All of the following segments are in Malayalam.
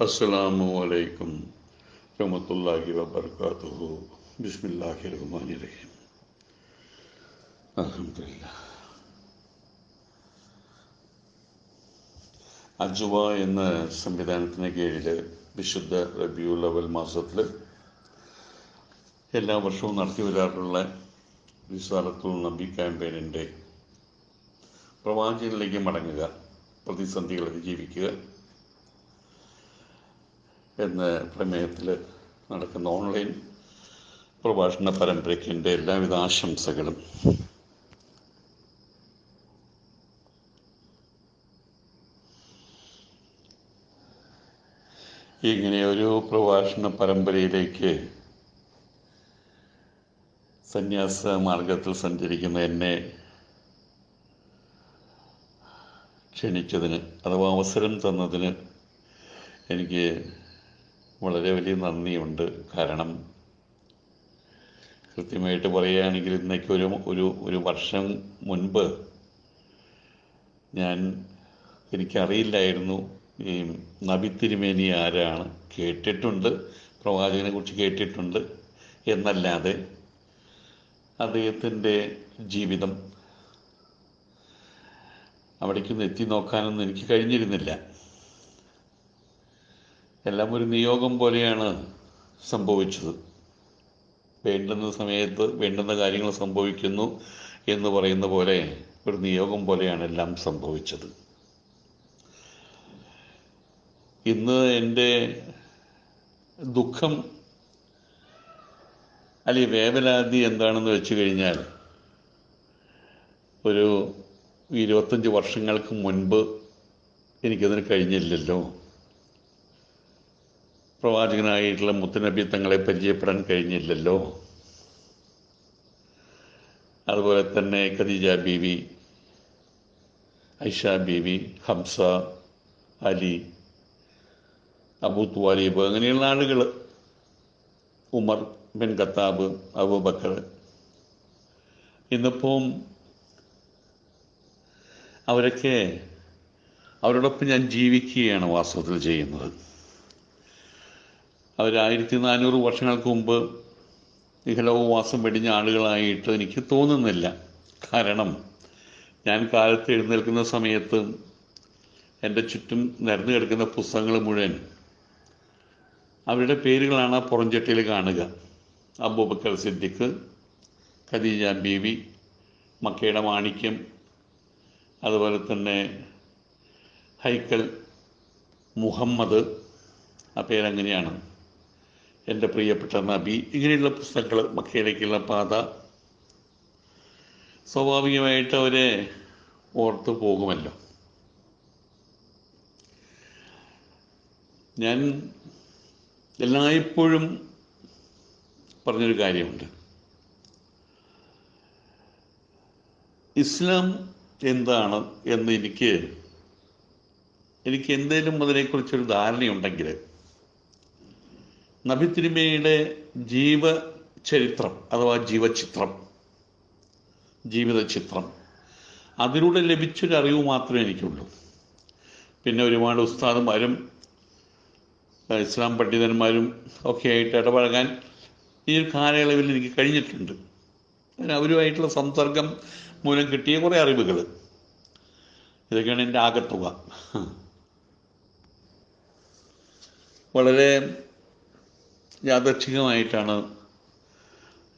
അസ്സലാമു അലൈക്കും റഹ്മത്തുള്ളാഹി വബർക്കാത്തുഹു. ബിസ്മില്ലാഹി റഹ്മാനിർ റഹീം അൽഹംദുലില്ലാ. അജുവ എന്ന സംവിധാനത്തിന് കീഴിൽ വിശുദ്ധ റബിയുൽ അവൽ മാസത്തിൽ എല്ലാ വർഷവും നടത്തി വരാറുള്ള വിസാലത്തുൽ നബി ക്യാമ്പയിനിന്റെ പ്രവാചകനിലേക്ക് മടങ്ങുക പ്രതിസന്ധികൾ അതിജീവിക്കുക എന്ന പ്രമേയത്തിൽ നടക്കുന്ന ഓൺലൈൻ പ്രഭാഷണ പരമ്പരയ്ക്ക് എന്റെ എല്ലാവിധ ആശംസകളും. ഇങ്ങനെ ഒരു പ്രഭാഷണ പരമ്പരയിലേക്ക് സന്യാസ മാർഗത്തിൽ സഞ്ചരിക്കുന്ന എന്നെ ക്ഷണിച്ചതിന് അഥവാ അവസരം തന്നതിന് എനിക്ക് വളരെ വലിയ നന്ദിയുണ്ട്. കാരണം കൃത്യമായിട്ട് പറയുകയാണെങ്കിൽ ഇന്നേക്ക് ഒരു ഒരു ഒരു വർഷം മുൻപ് ഞാൻ എനിക്കറിയില്ലായിരുന്നു ഈ നബി തിരുമേനി ആരാണ് കേട്ടിട്ടുണ്ട് പ്രവാചകനെ കുറിച്ച് കേട്ടിട്ടുണ്ട് എന്നല്ലാതെ അദ്ദേഹത്തിന്റെ ജീവിതം അവിടേക്കൊന്ന് എത്തി നോക്കാനൊന്നും എനിക്ക് കഴിഞ്ഞിരുന്നില്ല. എല്ലാം ഒരു നിയോഗം പോലെയാണ് സംഭവിച്ചത്. വേണ്ടുന്ന സമയത്ത് വേണ്ടുന്ന കാര്യങ്ങൾ സംഭവിക്കുന്നു എന്ന് പറയുന്ന പോലെ ഒരു നിയോഗം പോലെയാണ് എല്ലാം സംഭവിച്ചത്. ഇന്ന് എന്റെ ദുഃഖം അല്ലെങ്കിൽ വേവലാതി എന്താണെന്ന് വെച്ച് കഴിഞ്ഞാൽ ഒരു ഇരുപത്തഞ്ച് വർഷങ്ങൾക്ക് മുൻപ് എനിക്കതിന് കഴിഞ്ഞില്ലല്ലോ. പ്രവാചകനായിട്ടുള്ള മുത്തനബി തങ്ങളെ പരിചയപ്പെടാൻ കഴിഞ്ഞില്ലല്ലോ. അതുപോലെ തന്നെ ഖദീജ ബീവി ഐഷ ബീവി ഹംസ അലി അബൂ ത്വാലിബ് അങ്ങനെയുള്ള ആളുകൾ ഉമർ ബിൻ ഖത്താബ് അബൂബക്കർ. ഇന്നിപ്പം അവരൊക്കെ അവരോടൊപ്പം ഞാൻ ജീവിക്കുകയാണ് വാസ്തവത്തിൽ ചെയ്യുന്നത്. അവർ ആയിരത്തി നാനൂറ് വർഷങ്ങൾക്ക് മുമ്പ് ഇഹലോകവാസം വെടിഞ്ഞ ആളുകളായിട്ട് എനിക്ക് തോന്നുന്നില്ല. കാരണം ഞാൻ കാലത്ത് എഴുന്നേൽക്കുന്ന സമയത്ത് എന്റെ ചുറ്റും നിരന്നു കിടക്കുന്ന പുസ്തകങ്ങൾ മുഴുവൻ അവരുടെ പേരുകളാണ് പുറംചട്ടിയിൽ കാണുക. അബൂബക്കർ സിദ്ദിഖ് ഖദീജ ബീവി മക്കയുടെ മാണിക്യം അതുപോലെ തന്നെ ഹൈക്കൽ മുഹമ്മദ് ആ പേരങ്ങനെയാണ്. എന്റെ പ്രിയപ്പെട്ട നബി ഇങ്ങനെയുള്ള പുസ്തകങ്ങൾ മക്കയിലേക്കുള്ള പാത സ്വാഭാവികമായിട്ട് അവരെ ഓർത്തു പോകുമല്ലോ. ഞാൻ എല്ലായ്പ്പോഴും പറഞ്ഞൊരു കാര്യമുണ്ട്. ഇസ്ലാം എന്താണ് എന്ന് എനിക്ക് എനിക്ക് എന്തെങ്കിലും അതിനെക്കുറിച്ചൊരു ധാരണയുണ്ടെങ്കിൽ നബി ജീവ ജീവചരിത്രം അഥവാ ജീവചിത്രം ജീവിത ചിത്രം അതിലൂടെ ലഭിച്ചൊരു അറിവ് മാത്രമേ എനിക്കുള്ളൂ. പിന്നെ ഒരുപാട് ഉസ്താദന്മാരും ഇസ്ലാം പണ്ഡിതന്മാരും ഒക്കെ ആയിട്ട് ഇടപഴകാൻ ഈ ഒരു കാലയളവിൽ എനിക്ക് കഴിഞ്ഞിട്ടുണ്ട്. അവരുമായിട്ടുള്ള സംസർഗം മൂലം കിട്ടിയ കുറേ അറിവുകൾ. ഇതൊക്കെയാണ് എന്റെ ആകത്തുക. വളരെ യാദർച്ഛികമായിട്ടാണ്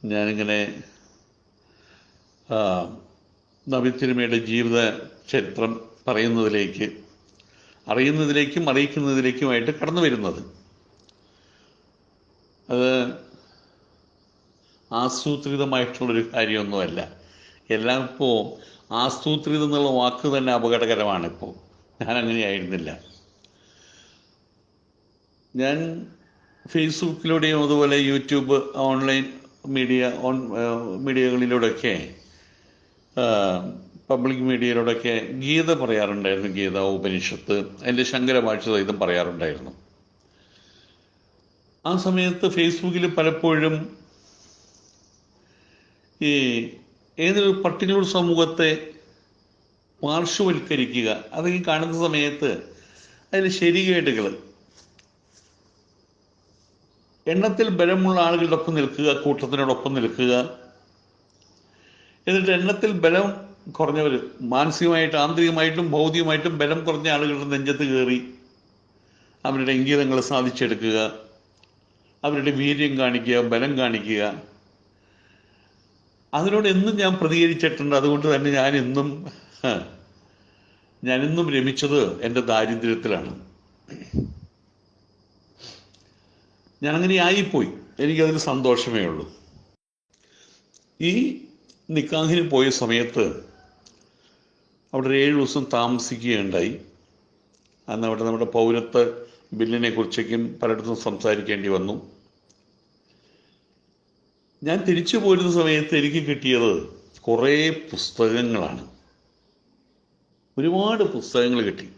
ഞാനിങ്ങനെ നബിത്തിരുമയുടെ ജീവിത ചരിത്രം പറയുന്നതിലേക്ക് അറിയുന്നതിലേക്കും അറിയിക്കുന്നതിലേക്കുമായിട്ട് കടന്നു വരുന്നത്. അത് ആസൂത്രിതമായിട്ടുള്ളൊരു കാര്യമൊന്നുമല്ല. എല്ലാം ഇപ്പോൾ ആസൂത്രിതം എന്നുള്ള വാക്ക് തന്നെ അപകടകരമാണ് ഇപ്പോൾ ഞാൻ അങ്ങനെ ആയിരുന്നില്ല ഞാൻ ഫേസ്ബുക്കിലൂടെയും അതുപോലെ യൂട്യൂബ് ഓൺലൈൻ മീഡിയ ഓൺ മീഡിയകളിലൂടെയൊക്കെ പബ്ലിക് മീഡിയയിലൂടെയൊക്കെ ഗീത പറയാറുണ്ടായിരുന്നു ഗീത ഉപനിഷത്ത്. അതിന്റെ ശങ്കരഭാഷ ഇതും പറയാറുണ്ടായിരുന്നു. ആ സമയത്ത് ഫേസ്ബുക്കിൽ പലപ്പോഴും ഈ ഏതൊരു പർട്ടിക്കുലർ സമൂഹത്തെ പാർശ്വവൽക്കരിക്കുക അതൊക്കെ കാണുന്ന സമയത്ത് അതിൽ ശരികേടുകൾ എണ്ണത്തിൽ ബലമുള്ള ആളുകളുടെ ഒപ്പം നിൽക്കുക കൂട്ടത്തിനോടൊപ്പം നിൽക്കുക. എന്നിട്ട് എണ്ണത്തിൽ ബലം കുറഞ്ഞവർ മാനസികമായിട്ട് ആന്തരികമായിട്ടും ഭൗതികമായിട്ടും ബലം കുറഞ്ഞ ആളുകളുടെ നെഞ്ചത്ത് കയറി അവരുടെ ഇംഗീതങ്ങൾ സാധിച്ചെടുക്കുക അവരുടെ വീര്യം കാണിക്കുക ബലം കാണിക്കുക. അതിനോട് എന്നും ഞാൻ പ്രതികരിച്ചിട്ടുണ്ട്. അതുകൊണ്ട് തന്നെ ഞാൻ എന്നും ഞാൻ എന്നും രമിച്ചത് എന്റെ ദാരിദ്ര്യത്തിലാണ്. ഞാൻ അങ്ങനെ ആയിപ്പോയി. എനിക്കതിൽ സന്തോഷമേ ഉള്ളൂ. ഈ നിക്കാഹിന് പോയ സമയത്ത് അവിടെ ഒരു ഏഴ് ദിവസം താമസിക്കുകയുണ്ടായി. അന്ന് അവിടെ നമ്മുടെ പൗരത്വ ബില്ലിനെ കുറിച്ചൊക്കെയും പലയിടത്തും സംസാരിക്കേണ്ടി വന്നു. ഞാൻ തിരിച്ചു പോരുന്ന സമയത്ത് എനിക്ക് കിട്ടിയത് കുറേ പുസ്തകങ്ങളാണ്. ഒരുപാട് പുസ്തകങ്ങൾ കിട്ടി.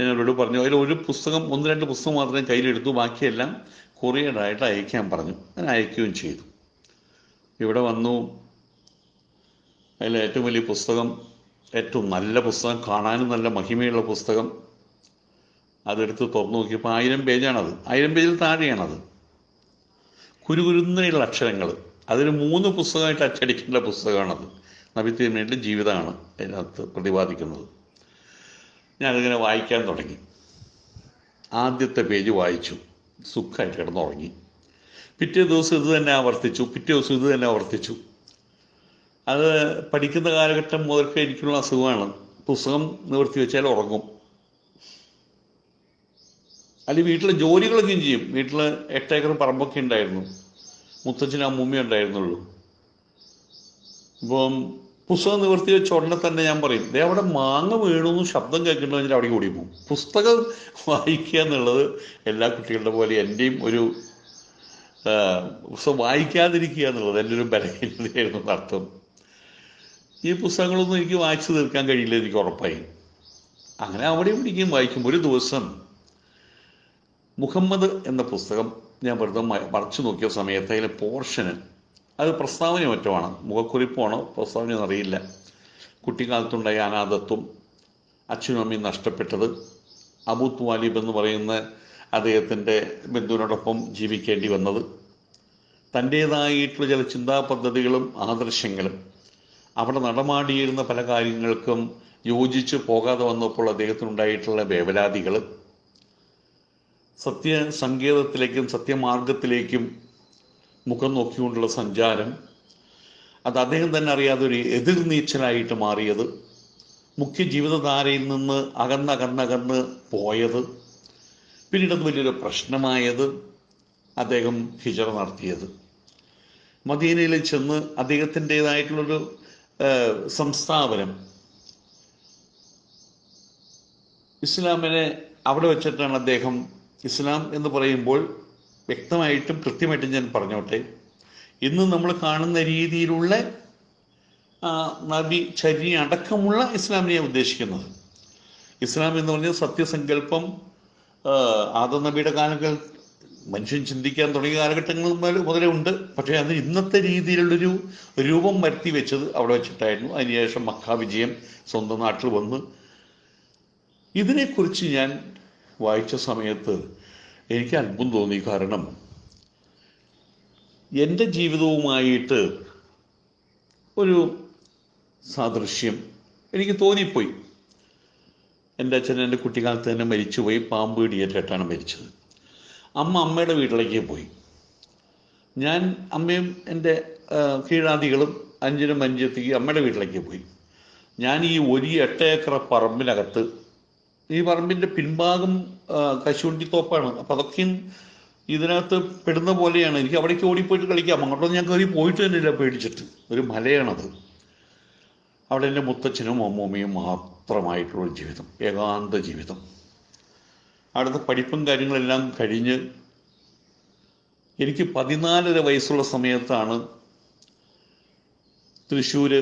ഞാൻ അവരോട് പറഞ്ഞു അതിൽ ഒരു പുസ്തകം ഒന്ന് രണ്ട് പുസ്തകം മാത്രമേ കയ്യിലെടുത്തു ബാക്കിയെല്ലാം കൊറിയറായിട്ട് അയക്കാൻ പറഞ്ഞു. ഞാൻ അയക്കുകയും ചെയ്തു. ഇവിടെ വന്നു. അതിൽ ഏറ്റവും വലിയ പുസ്തകം ഏറ്റവും നല്ല പുസ്തകം കാണാനും നല്ല മഹിമയുള്ള പുസ്തകം അതെടുത്ത് തുറന്നു നോക്കിയപ്പോൾ ആയിരം പേജാണത്. ആയിരം പേജിൽ താഴെയാണത്. കുരുകുരുന്നയുള്ള അക്ഷരങ്ങൾ അതിന് മൂന്ന് പുസ്തകമായിട്ട് അച്ചടിക്കേണ്ട പുസ്തകമാണത്. നബിത്തിരുമേന്റെ ജീവിതമാണ് അതിനകത്ത് പ്രതിപാദിക്കുന്നത്. ഞാനതിങ്ങനെ വായിക്കാൻ തുടങ്ങി. ആദ്യത്തെ പേജ് വായിച്ചു. സുഖമായിട്ട് കിടന്നുറങ്ങി. പിറ്റേ ദിവസം ഇത് തന്നെ ആവർത്തിച്ചു പിറ്റേ ദിവസം ഇത് തന്നെ ആവർത്തിച്ചു. അത് പഠിക്കുന്ന കാലഘട്ടം മുതൽക്ക് എനിക്കുള്ള അസുഖമാണ്. പുസ്തകം നിവർത്തി വെച്ചാൽ ഉറങ്ങും. അല്ലെങ്കിൽ വീട്ടിലെ ജോലികളൊക്കെയും ചെയ്യും. വീട്ടിൽ എട്ടേക്കർ പറമ്പൊക്കെ ഉണ്ടായിരുന്നു. മുത്തച്ഛനും അമ്മൂമ്മയും ഉണ്ടായിരുന്നുള്ളൂ. ഇപ്പം പുസ്തകം നിവർത്തി വെച്ച ഉടനെ തന്നെ ഞാൻ പറയും ദേ അവിടെ മാങ്ങ വീണു ശബ്ദം കേൾക്കണമെന്ന് കഴിഞ്ഞാൽ അവിടെ ഓടി പോകും. പുസ്തകം വായിക്കുക എന്നുള്ളത് എല്ലാ കുട്ടികളുടെ പോലെ എന്റെയും ഒരു പുസ്തകം വായിക്കാതിരിക്കുക എന്നുള്ളത് എന്റെ ഒരു ബലഹീനതയായിരുന്നു അർത്ഥം. ഈ പുസ്തകങ്ങളൊന്നും എനിക്ക് വായിച്ചു തീർക്കാൻ കഴിയില്ല എനിക്ക് ഉറപ്പായി. അങ്ങനെ അവിടെ ഇവിടേക്കും വായിക്കും. ഒരു ദിവസം മുഹമ്മദ് എന്ന പുസ്തകം ഞാൻ വെറുതെ മറച്ചു നോക്കിയ സമയത്ത് അതിലെ പോർഷന് അത് പ്രസ്താവന മറ്റുമാണ് മുഖക്കുറിപ്പാണോ പ്രസ്താവന എന്നറിയില്ല കുട്ടിക്കാലത്തുണ്ടായ അനാഥത്വം അച്ഛനും അമ്മയും നഷ്ടപ്പെട്ടത് അബൂത്ത് വാലിബ് എന്ന് പറയുന്ന അദ്ദേഹത്തിന്റെ ബന്ധുവിനോടൊപ്പം ജീവിക്കേണ്ടി വന്നത് തന്റേതായിട്ടുള്ള ചില ചിന്താ പദ്ധതികളും ആദർശങ്ങളും. അവിടെ നടമാടിയിരുന്ന പല കാര്യങ്ങൾക്കും യോജിച്ച് പോകാതെ വന്നപ്പോൾ അദ്ദേഹത്തിനുണ്ടായിട്ടുള്ള വേവലാതികൾ സത്യസങ്കേതത്തിലേക്കും സത്യമാർഗത്തിലേക്കും മുഖം നോക്കിക്കൊണ്ടുള്ള സഞ്ചാരം. അത് അദ്ദേഹം തന്നെ അറിയാതെ ഒരു എതിർനീച്ചലായിട്ട് മാറിയത് മുഖ്യ ജീവിതധാരയിൽ നിന്ന് അകന്നകന്നകന്ന് പോയത് പിന്നീട് അത് വലിയൊരു പ്രശ്നമായത് അദ്ദേഹം ഹിജറ നടത്തിയത്. മദീനയിൽ ചെന്ന് അദ്ദേഹത്തിന്റെതായിട്ടുള്ളൊരു സംസ്ഥാപനം ഇസ്ലാമിനെ അവിടെ വെച്ചിട്ടാണ് അദ്ദേഹം ഇസ്ലാം എന്ന് പറയുമ്പോൾ വ്യക്തമായിട്ടും കൃത്യമായിട്ടും ഞാൻ പറഞ്ഞോട്ടെ. ഇന്ന് നമ്മൾ കാണുന്ന രീതിയിലുള്ള നബി ചരി അടക്കമുള്ള ഇസ്ലാമിനെയാണ് ഉദ്ദേശിക്കുന്നത്. ഇസ്ലാം എന്ന് പറഞ്ഞാൽ സത്യസങ്കല്പം ആദ നബിയുടെ കാലങ്ങൾ മനുഷ്യൻ ചിന്തിക്കാൻ തുടങ്ങിയ കാലഘട്ടങ്ങൾ മുതലേ ഉണ്ട്. പക്ഷേ അത് ഇന്നത്തെ രീതിയിലുള്ളൊരു രൂപം വരുത്തി വെച്ചത് അവിടെ വെച്ചിട്ടായിരുന്നു. അതിനുശേഷം മക്ക വിജയം സ്വന്തം നാട്ടിൽ വന്ന്. ഇതിനെക്കുറിച്ച് ഞാൻ വായിച്ച സമയത്ത് എനിക്ക് അത്ഭുതം തോന്നി. കാരണം എന്റെ ജീവിതവുമായിട്ട് ഒരു സാദൃശ്യം എനിക്ക് തോന്നിപ്പോയി. എന്റെ അച്ഛൻ എന്റെ കുട്ടിക്കാലത്ത് തന്നെ മരിച്ചുപോയി. പാമ്പ് ഇടിയേറ്റിട്ടാണ് മരിച്ചത്. അമ്മ അമ്മയുടെ വീട്ടിലേക്ക് പോയി. ഞാൻ അമ്മയും എന്റെ കീഴാദികളും അഞ്ചിനും അഞ്ചെത്തിക്ക് അമ്മയുടെ വീട്ടിലേക്ക് പോയി. ഞാൻ ഈ ഒരു എട്ട് ഏക്കർ പറമ്പിനകത്ത് ഈ പറമ്പിന്റെ പിൻഭാഗം കശുവണ്ടിത്തോപ്പാണ് അപ്പൊ അതൊക്കെയും ഇതിനകത്ത് പെടുന്ന പോലെയാണ്. എനിക്ക് അവിടേക്ക് ഓടിപ്പോയിട്ട് കളിക്കാം. അങ്ങോട്ടൊന്നും ഞാൻ കയറി പോയിട്ട് തന്നെയില്ല പേടിച്ചിട്ട്. ഒരു മലയാണത്. അവിടെ എന്റെ മുത്തച്ഛനും അമ്മൂമ്മയും മാത്രമായിട്ടുള്ള ജീവിതം. ഏകാന്ത ജീവിതം. അവിടുത്തെ പഠിപ്പും കാര്യങ്ങളെല്ലാം കഴിഞ്ഞ് എനിക്ക് പതിനാലര വയസ്സുള്ള സമയത്താണ് തൃശ്ശൂർ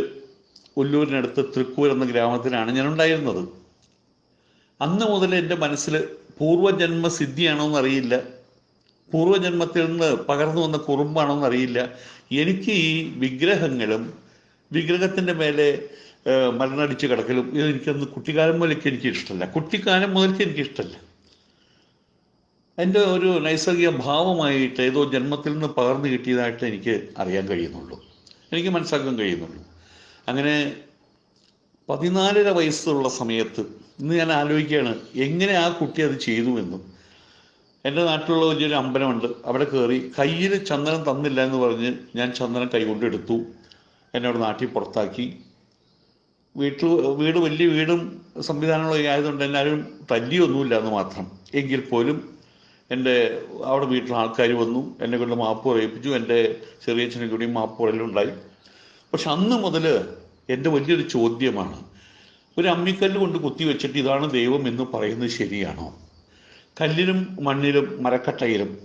ഉല്ലൂരിനടുത്ത് തൃക്കൂർ എന്ന ഗ്രാമത്തിലാണ് ഞാൻ ഉണ്ടായിരുന്നത് അന്ന് മുതൽ എന്റെ മനസ്സിൽ പൂർവജന്മ സിദ്ധിയാണോ എന്നറിയില്ല പൂർവജന്മത്തിൽ നിന്ന് പകർന്നു വന്ന കുറുമ്പാണോ എന്നറിയില്ല എനിക്ക് ഈ വിഗ്രഹങ്ങളും വിഗ്രഹത്തിന്റെ മേലെ മരണടിച്ച് കിടക്കലും ഇത് എനിക്കന്ന് കുട്ടിക്കാലം മുതലേക്ക് എനിക്ക് ഇഷ്ടമല്ല. കുട്ടിക്കാലം മുതൽക്ക് എനിക്ക് ഇഷ്ടമല്ല. എന്റെ ഒരു നൈസർഗിക ഭാവമായിട്ട് ഏതോ ജന്മത്തിൽ നിന്ന് പകർന്നു കിട്ടിയതായിട്ട് എനിക്ക് അറിയാൻ കഴിയുന്നുള്ളൂ. എനിക്ക് മനസ്സിലാക്കാൻ കഴിയുന്നുള്ളൂ. അങ്ങനെ പതിനാലര വയസ്സുള്ള സമയത്ത് ഇന്ന് ഞാൻ ആലോചിക്കുകയാണ്. എങ്ങനെ ആ കുട്ടി അത് ചെയ്തു എന്നും എന്റെ നാട്ടിലുള്ള വലിയൊരു അമ്പലമുണ്ട്. അവിടെ കയറി കയ്യിൽ ചന്ദനം തന്നില്ല എന്ന് പറഞ്ഞ് ഞാൻ ചന്ദനം കൈകൊണ്ട് എടുത്തു. എന്നോട് നാട്ടിൽ പുറത്താക്കി. വീട്ടിൽ വീട് വലിയ വീടും സംവിധാനങ്ങളൊക്കെ ആയതുകൊണ്ട് എല്ലാവരും തല്ലിയൊന്നുമില്ല എന്ന് മാത്രം. എങ്കിൽ പോലും എന്റെ അവിടെ വീട്ടിൽ ആൾക്കാർ വന്നു. എന്നെ കൊണ്ട് മാപ്പ് പറയിപ്പിച്ചു. എന്റെ ചെറിയച്ഛനെ കൂടി മാപ്പ് പറയലുണ്ടായി. പക്ഷെ അന്ന് മുതൽ എന്റെ വലിയൊരു ചോദ്യമാണ്. ഒരു അമ്മിക്കല്ല് കൊണ്ട് കുത്തി വെച്ചിട്ട് ഇതാണ് ദൈവം എന്ന് പറയുന്നത് ശരിയാണോ? കല്ലിലും മണ്ണിലും മരക്കട്ടയിലും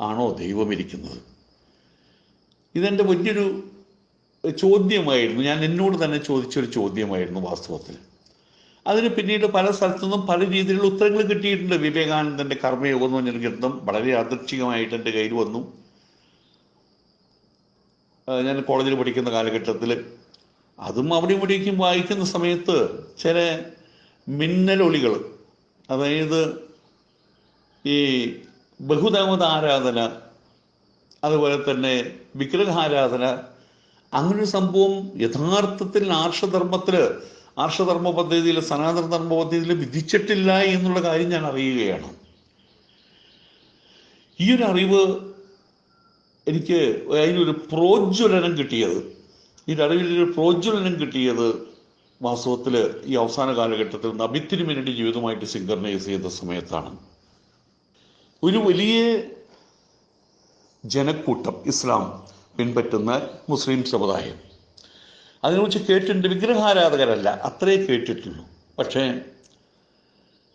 ആണോ ദൈവം ഇരിക്കുന്നത്? ഇതെന്റെ വലിയൊരു ചോദ്യമായിരുന്നു. ഞാൻ എന്നോട് തന്നെ ചോദിച്ചൊരു ചോദ്യമായിരുന്നു വാസ്തവത്തിൽ. അതിന് പിന്നീട് പല സ്ഥലത്തുനിന്നും പല രീതിയിലുള്ള ഉത്തരങ്ങൾ കിട്ടിയിട്ടുണ്ട്. വിവേകാനന്ദന്റെ കർമ്മയോഗം എന്ന് പറഞ്ഞൊരു ഗ്രന്ഥം വളരെ യാദൃച്ഛികമായിട്ട് എന്റെ കയ്യിൽ വന്നു. ഞാൻ കോളേജിൽ പഠിക്കുന്ന കാലഘട്ടത്തിൽ അതും അവിടെ ഇവിടേക്കും വായിക്കുന്ന സമയത്ത് ചില മിന്നലൊളികൾ അതായത് ഈ ബഹുദേവത ആരാധന അതുപോലെ തന്നെ വിഗ്രഹാരാധന അങ്ങനൊരു സംഭവം യഥാർത്ഥത്തിൽ ആർഷധർമ്മത്തിൽ ആർഷധർമ്മ പദ്ധതിയിൽ സനാതന ധർമ്മ പദ്ധതിയിൽ വിധിച്ചിട്ടില്ല എന്നുള്ള കാര്യം ഞാൻ അറിയുകയാണ്. ഈ ഒരു അറിവ് എനിക്ക് അതിനൊരു പ്രോജ്വലനം കിട്ടിയത്. ഈ ഒരു പ്രോജ്വലനം കിട്ടിയത് വാസ്തവത്തിൽ ഈ അവസാന കാലഘട്ടത്തിൽ നബിത്തിന് വേണ്ടി ജീവിതമായിട്ട് സിങ്കർണൈസ് ചെയ്ത സമയത്താണ്. ഒരു വലിയ ജനക്കൂട്ടം ഇസ്ലാം പിൻപറ്റുന്ന മുസ്ലിം സമുദായം. അതിനെക്കുറിച്ച് കേട്ടിട്ടുണ്ട്. വിഗ്രഹാരാധകരല്ല അത്രേ കേട്ടിട്ടുള്ളൂ. പക്ഷേ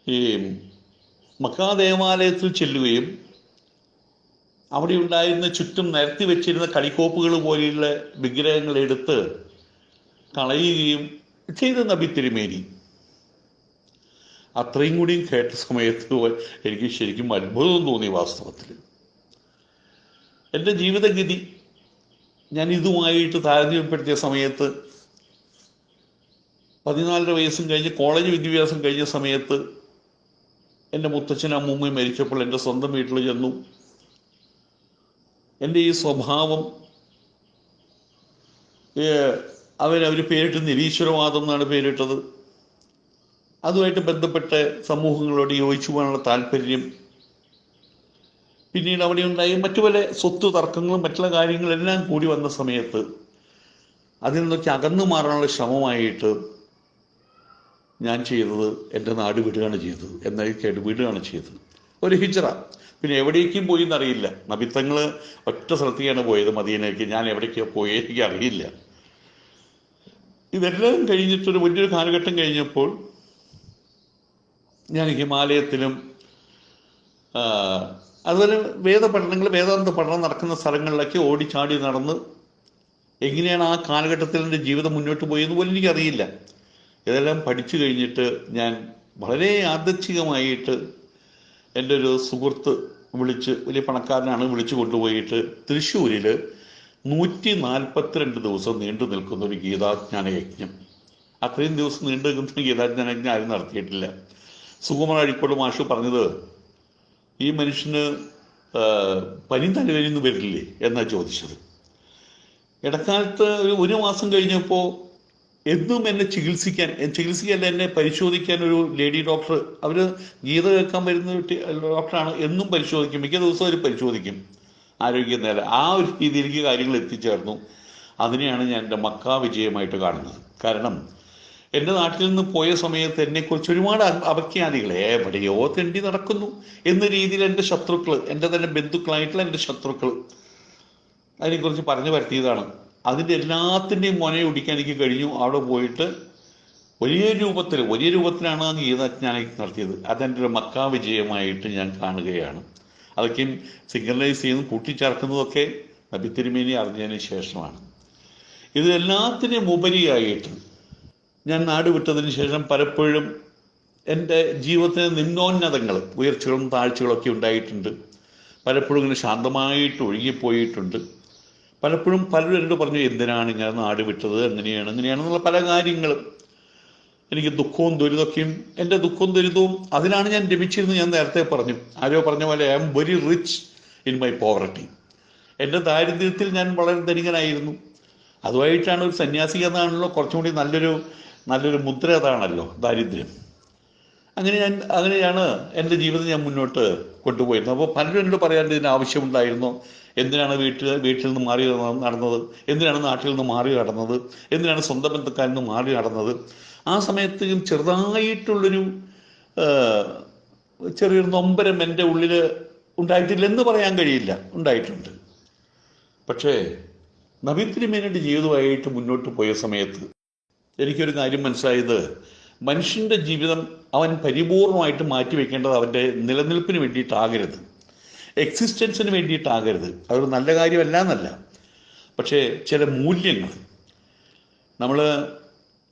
ഈ മക്കാ ദേവാലയത്തിൽ ചെല്ലുകയും അവിടെ ഉണ്ടായിരുന്ന ചുറ്റും നിരത്തി വെച്ചിരുന്ന കളിക്കോപ്പുകൾ പോലെയുള്ള വിഗ്രഹങ്ങൾ എടുത്ത് കളയുകയും ചെയ്ത നബി തിരുമേനി. അത്രയും കൂടിയും കേട്ട സമയത്ത് എനിക്ക് ശരിക്കും അത്ഭുതം തോന്നി വാസ്തവത്തിൽ. എന്റെ ജീവിതഗതി ഞാൻ ഇതുമായിട്ട് താരതമ്യപ്പെടുത്തിയ സമയത്ത് പതിനാലര വയസ്സും കഴിഞ്ഞ് കോളേജ് വിദ്യാഭ്യാസം കഴിഞ്ഞ സമയത്ത് എന്റെ മുത്തച്ഛനും അമ്മൂമ്മയും മരിച്ചപ്പോൾ എന്റെ സ്വന്തം വീട്ടിൽ ചെന്നു. എന്റെ ഈ സ്വഭാവം അവരവർ പേരിട്ട് നിരീശ്വരവാദം എന്നാണ് പേരിട്ടത്. അതുമായിട്ട് ബന്ധപ്പെട്ട സമൂഹങ്ങളോട് യോജിച്ചു പോകാനുള്ള താല്പര്യം. പിന്നീട് അവിടെ ഉണ്ടായ മറ്റു പല സ്വത്ത് തർക്കങ്ങളും മറ്റുള്ള കാര്യങ്ങളെല്ലാം കൂടി വന്ന സമയത്ത് അതിൽ നിന്നൊക്കെ അകന്നു മാറാനുള്ള ശ്രമമായിട്ട് ഞാൻ ചെയ്തത് എന്റെ നാട് വിടുകയാണ് ചെയ്തത്. എന്നൊക്കെ വിടുകയാണ് ചെയ്തത്. ഒരു ഹിജറ. പിന്നെ എവിടേക്കും പോയി എന്നറിയില്ല. നബിത്തങ്ങൾ ഒറ്റ സ്ഥലത്തേക്കാണ് പോയത് മദീനയ്ക്ക്. ഞാൻ എവിടേക്കാ പോയി എനിക്ക് അറിയില്ല. ഇതെല്ലാം കഴിഞ്ഞിട്ടൊരു വലിയൊരു കാലഘട്ടം കഴിഞ്ഞപ്പോൾ ഞാൻ ഹിമാലയത്തിലും അതുപോലെ വേദ പഠനങ്ങൾ വേദാന്ത പഠനം നടക്കുന്ന സ്ഥലങ്ങളിലൊക്കെ ഓടിച്ചാടി നടന്ന് എങ്ങനെയാണ് ആ കാലഘട്ടത്തിൽ എന്റെ ജീവിതം മുന്നോട്ട് പോയെന്ന് പോലും എനിക്കറിയില്ല. ഇതെല്ലാം പഠിച്ചു കഴിഞ്ഞിട്ട് ഞാൻ വളരെ യാദൃച്ഛികമായിട്ട് എന്റെ ഒരു സുഹൃത്ത് വിളിച്ച് വലിയ പണക്കാരനാണ് വിളിച്ചു കൊണ്ടുപോയിട്ട് തൃശ്ശൂരിൽ നൂറ്റി നാൽപ്പത്തിരണ്ട് ദിവസം നീണ്ടു നിൽക്കുന്ന ഒരു ഗീതാജ്ഞാന യജ്ഞം. അത്രയും ദിവസം നീണ്ടു നിൽക്കുന്ന ഗീതാജ്ഞാന യജ്ഞം ആരും നടത്തിയിട്ടില്ല. സുകുമാർ അഴിക്കോട് മാഷു പറഞ്ഞത് ഈ മനുഷ്യന് പനി തലവേനൊന്നും വരില്ലേ? എന്നാണ് ചോദിച്ചത്. ഇടക്കാലത്ത് ഒരു ഒരു മാസം കഴിഞ്ഞപ്പോൾ എന്നും എന്നെ ചികിത്സിക്കാൻ ചികിത്സിക്കാൻ എന്നെ പരിശോധിക്കാൻ ഒരു ലേഡി ഡോക്ടർ അവർ ഗീത കേൾക്കാൻ വരുന്ന ഡോക്ടറാണ് എന്നും പരിശോധിക്കും. മിക്ക ദിവസവും അവർ പരിശോധിക്കും. ആരോഗ്യ നില ആ ഒരു രീതിയിലേക്ക് കാര്യങ്ങൾ എത്തിച്ചേർന്നു. അതിനെയാണ് ഞാൻ എന്റെ മക്കാ വിജയമായിട്ട് കാണുന്നത്. കാരണം എന്റെ നാട്ടിൽ നിന്ന് പോയ സമയത്ത് എന്നെക്കുറിച്ച് ഒരുപാട് അ- അപഖ്യാതികൾ എവിടെയോ തെണ്ടി നടക്കുന്നു എന്ന രീതിയിൽ എന്റെ ശത്രുക്കൾ എന്റെ തന്നെ ബന്ധുക്കളായിട്ടുള്ള എന്റെ ശത്രുക്കൾ അതിനെക്കുറിച്ച് പറഞ്ഞു പരത്തിയതാണ്. അതിന്റെ എല്ലാത്തിന്റെയും മുനയൊടിക്കാൻ എനിക്ക് കഴിഞ്ഞു. അവിടെ പോയിട്ട് വലിയ രൂപത്തിൽ വലിയ രൂപത്തിലാണ് ആ ഗീതജ്ഞാനം നടത്തിയത്. അതെന്റെ ഒരു മക്കാ വിജയമായിട്ട് ഞാൻ കാണുകയാണ്. അതൊക്കെയും സിംഗറൈസ് ചെയ്യുന്നതും കൂട്ടിച്ചേർക്കുന്നതൊക്കെ നബി അറിഞ്ഞതിന് ശേഷമാണ്. ഇത് എല്ലാത്തിനെയും ഉപരിയായിട്ട് ഞാൻ നാട് വിട്ടതിന് ശേഷം പലപ്പോഴും എന്റെ ജീവിതത്തിന് നിമ്നോന്നതങ്ങൾ ഉയർച്ചകളും താഴ്ചകളൊക്കെ ഉണ്ടായിട്ടുണ്ട്. പലപ്പോഴും ഇങ്ങനെ ശാന്തമായിട്ട് ഒഴുകിപ്പോയിട്ടുണ്ട്. പലപ്പോഴും പലരും എന്നോട് പറഞ്ഞു എന്തിനാണ് ഇങ്ങനെ നാട് വിട്ടത്? എങ്ങനെയാണ്? എങ്ങനെയാണെന്നുള്ള പല കാര്യങ്ങളും. എനിക്ക് ദുഃഖവും ദുരിതമൊക്കെയും എന്റെ ദുഃഖവും ദുരിതവും അതിനാണ് ഞാൻ രമിച്ചിരുന്നത് ഞാൻ നേരത്തെ പറഞ്ഞു. ആരോ പറഞ്ഞ പോലെ I am very rich in my poverty എന്റെ ദാരിദ്ര്യത്തിൽ ഞാൻ വളരെ ധനികനായിരുന്നു. അതുമായിട്ടാണ് ഒരു സന്യാസി എന്നാണല്ലോ കുറച്ചും കൂടി നല്ലൊരു നല്ലൊരു മുദ്ര അതാണല്ലോ ദാരിദ്ര്യം. അങ്ങനെ ഞാൻ അങ്ങനെയാണ് എന്റെ ജീവിതം ഞാൻ മുന്നോട്ട് കൊണ്ടുപോയിരുന്നത്. അപ്പോൾ പലരും എന്നോട് പറയാൻ ഇതിന് ആവശ്യമുണ്ടായിരുന്നു. എന്തിനാണ് വീട്ടിൽ വീട്ടിൽ നിന്ന് മാറി നടന്നത്? എന്തിനാണ് നാട്ടിൽ നിന്ന് മാറി നടന്നത്? എന്തിനാണ് സ്വന്തം ബന്ധക്കാരിൽ നിന്ന് മാറി നടന്നത്? ആ സമയത്ത് ചെറുതായിട്ടുള്ളൊരു ചെറിയൊരു നൊമ്പരം എന്റെ ഉള്ളിൽ ഉണ്ടായിട്ടില്ല എന്ന് പറയാൻ കഴിയില്ല. ഉണ്ടായിട്ടുണ്ട്. പക്ഷേ നബിത്തിരിമേനയുടെ ജീവിതമായിട്ട് മുന്നോട്ട് പോയ സമയത്ത് എനിക്കൊരു കാര്യം മനസ്സിലായത് മനുഷ്യന്റെ ജീവിതം അവൻ പരിപൂർണമായിട്ട് മാറ്റിവെക്കേണ്ടത് അവന്റെ നിലനിൽപ്പിന് വേണ്ടിയിട്ടാകരുത്. എക്സിസ്റ്റൻസിന് വേണ്ടിയിട്ടാകരുത്. അതൊരു നല്ല കാര്യമല്ല എന്നല്ല. പക്ഷേ ചില മൂല്യങ്ങൾ. നമ്മൾ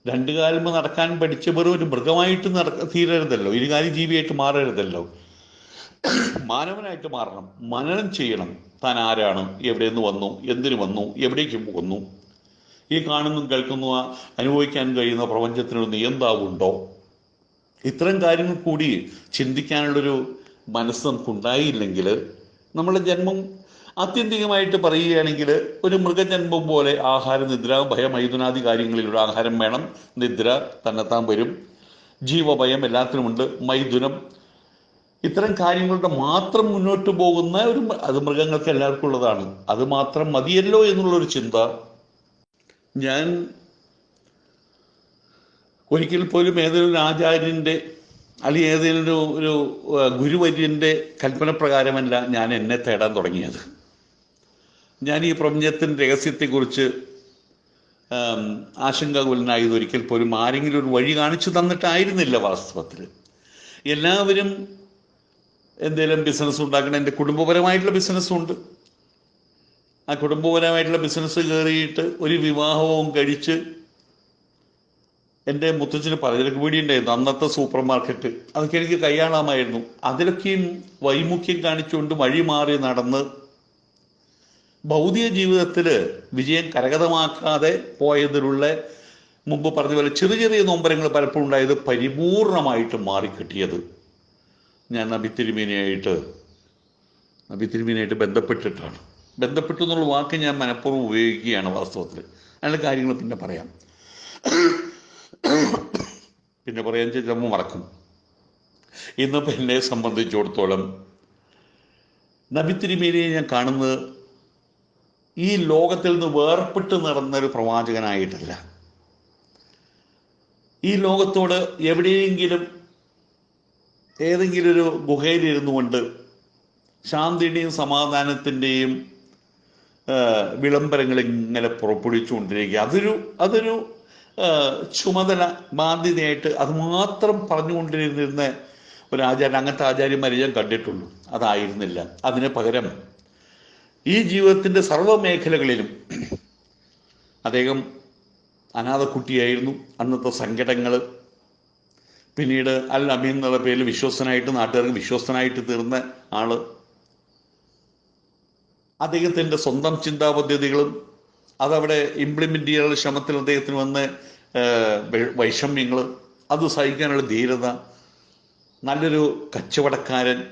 രണ്ടു കാലം നടക്കാൻ പഠിച്ച വെറും ഒരു മൃഗമായിട്ട് നടക്ക തീരരുതല്ലോ. ഇരുകാലി ജീവിയായിട്ട് മാറരുതല്ലോ. മാനവനായിട്ട് മാറണം. മനനം ചെയ്യണം. താൻ ആരാണ്? എവിടെ നിന്ന് വന്നു? എന്തിനു വന്നു? എവിടേക്ക് പോകുന്നു? ഈ കാണുന്നു കേൾക്കുന്നു അനുഭവിക്കാൻ കഴിയുന്ന പ്രപഞ്ചത്തിനൊരു നിയന്താവുണ്ടോ? ഇത്തരം കാര്യങ്ങൾ കൂടി ചിന്തിക്കാനുള്ളൊരു മനസ്സ് നമുക്കുണ്ടായില്ലെങ്കിൽ നമ്മുടെ ജന്മം ആത്യന്തികമായിട്ട് പറയുകയാണെങ്കിൽ ഒരു മൃഗജന്മം പോലെ ആഹാര നിദ്ര ഭയം ഐതുനാദി കാര്യങ്ങളിലൂടെ ആഹാരം വേണം. നിദ്ര തന്നെത്താൻ വരും. ജീവഭയം എല്ലാത്തിനുമുണ്ട്. മൈഥുനം. ഇത്തരം കാര്യങ്ങളുടെ മാത്രം മുന്നോട്ട് പോകുന്ന ഒരു അത് മൃഗങ്ങൾക്ക് എല്ലാവർക്കും ഉള്ളതാണ്. അത് മാത്രം മതിയല്ലോ എന്നുള്ളൊരു ചിന്ത ഞാൻ ഒരിക്കൽ പോലും ഏതൊരു ആചാര്യന്റെ അല്ലെങ്കിൽ ഏതെങ്കിലും ഒരു ഗുരുവര്യന്റെ കൽപ്പന പ്രകാരമല്ല ഞാൻ എന്നെ തേടാൻ തുടങ്ങിയത്. ഞാൻ ഈ പ്രപഞ്ചത്തിന്റെ രഹസ്യത്തെക്കുറിച്ച് ആശങ്കാകുലനായത് ഒരിക്കൽ പോലും ആരെങ്കിലും ഒരു വഴി കാണിച്ചു തന്നിട്ടായിരുന്നില്ല വാസ്തവത്തിൽ. എല്ലാവരും എന്തെങ്കിലും ബിസിനസ് ഉണ്ടാക്കണം എന്റെ കുടുംബപരമായിട്ടുള്ള ബിസിനസ്സും ഉണ്ട്. ആ കുടുംബപരമായിട്ടുള്ള ബിസിനസ് കയറിയിട്ട് ഒരു വിവാഹവും കഴിച്ച് എന്റെ മുത്തച്ഛന് പലചരക്ക് പീടി ഉണ്ടായിരുന്നു അന്നത്തെ സൂപ്പർ മാർക്കറ്റ്. അതൊക്കെ എനിക്ക് കൈയാളാമായിരുന്നു അതിലൊക്കെയും വൈമുഖ്യം കാണിച്ചുകൊണ്ട് വഴി മാറി നടന്ന് ഭൗതിക ജീവിതത്തിൽ വിജയം കരകതമാക്കാതെ പോയതിലുള്ള മുമ്പ് പറഞ്ഞ പോലെ ചെറിയ ചെറിയ നൊമ്പരങ്ങൾ പലപ്പോഴും ഉണ്ടായത് പരിപൂർണമായിട്ട് മാറിക്കിട്ടിയത് ഞാൻ നബി തിരുമേനിയായിട്ട് ബന്ധപ്പെട്ടിട്ടാണ്. ബന്ധപ്പെട്ടു എന്നുള്ള വാക്ക് ഞാൻ മനഃപൂർവം ഉപയോഗിക്കുകയാണ് വാസ്തവത്തിൽ. അതിനുള്ള കാര്യങ്ങൾ പിന്നെ പറയാം. പിന്നെ പറയാൻ ചിലപ്പോൾ മറക്കും. ഇന്നിപ്പോൾ എന്നെ സംബന്ധിച്ചിടത്തോളം നബി തിരുമേനിയെ ഞാൻ കാണുന്നത് ഈ ലോകത്തിൽ നിന്ന് വേർപെട്ട് നടന്നൊരു പ്രവാചകനായിട്ടല്ല. ഈ ലോകത്തോട് എവിടെയെങ്കിലും ഏതെങ്കിലും ഒരു ഗുഹയിലിരുന്നു കൊണ്ട് ശാന്തിയുടെയും സമാധാനത്തിന്റെയും വിളംബരങ്ങൾ ഇങ്ങനെ പുറപ്പെടുവിച്ചുകൊണ്ടിരിക്കുക. അതൊരു അതൊരു ചുമതല ബാധ്യതയായിട്ട് അത് മാത്രം പറഞ്ഞുകൊണ്ടിരുന്ന ഒരു ആചാര്യ അങ്ങനത്തെ ആചാര്യന്മാരെ ഞാൻ കണ്ടിട്ടുള്ളൂ. അതായിരുന്നില്ല. അതിന് പകരം ഈ ജീവിതത്തിന്റെ സർവ മേഖലകളിലും അദ്ദേഹം അനാഥക്കുട്ടിയായിരുന്നു. അന്നത്തെ സങ്കടങ്ങൾ പിന്നീട് അൽ അമീൻ എന്നുള്ള പേരിൽ വിശ്വസ്തനായിട്ട് നാട്ടുകാർക്ക് വിശ്വസ്തനായിട്ട് തീർന്ന ആൾ. അദ്ദേഹത്തിന്റെ സ്വന്തം ചിന്താ പദ്ധതികളും അതവിടെ ഇംപ്ലിമെന്റ് ചെയ്യാനുള്ള ശ്രമത്തിൽ അദ്ദേഹത്തിന് വന്ന വൈഷമ്യങ്ങൾ അത് സഹിക്കാനുള്ള ധീരത നല്ലൊരു കച്ചവടക്കാരൻ.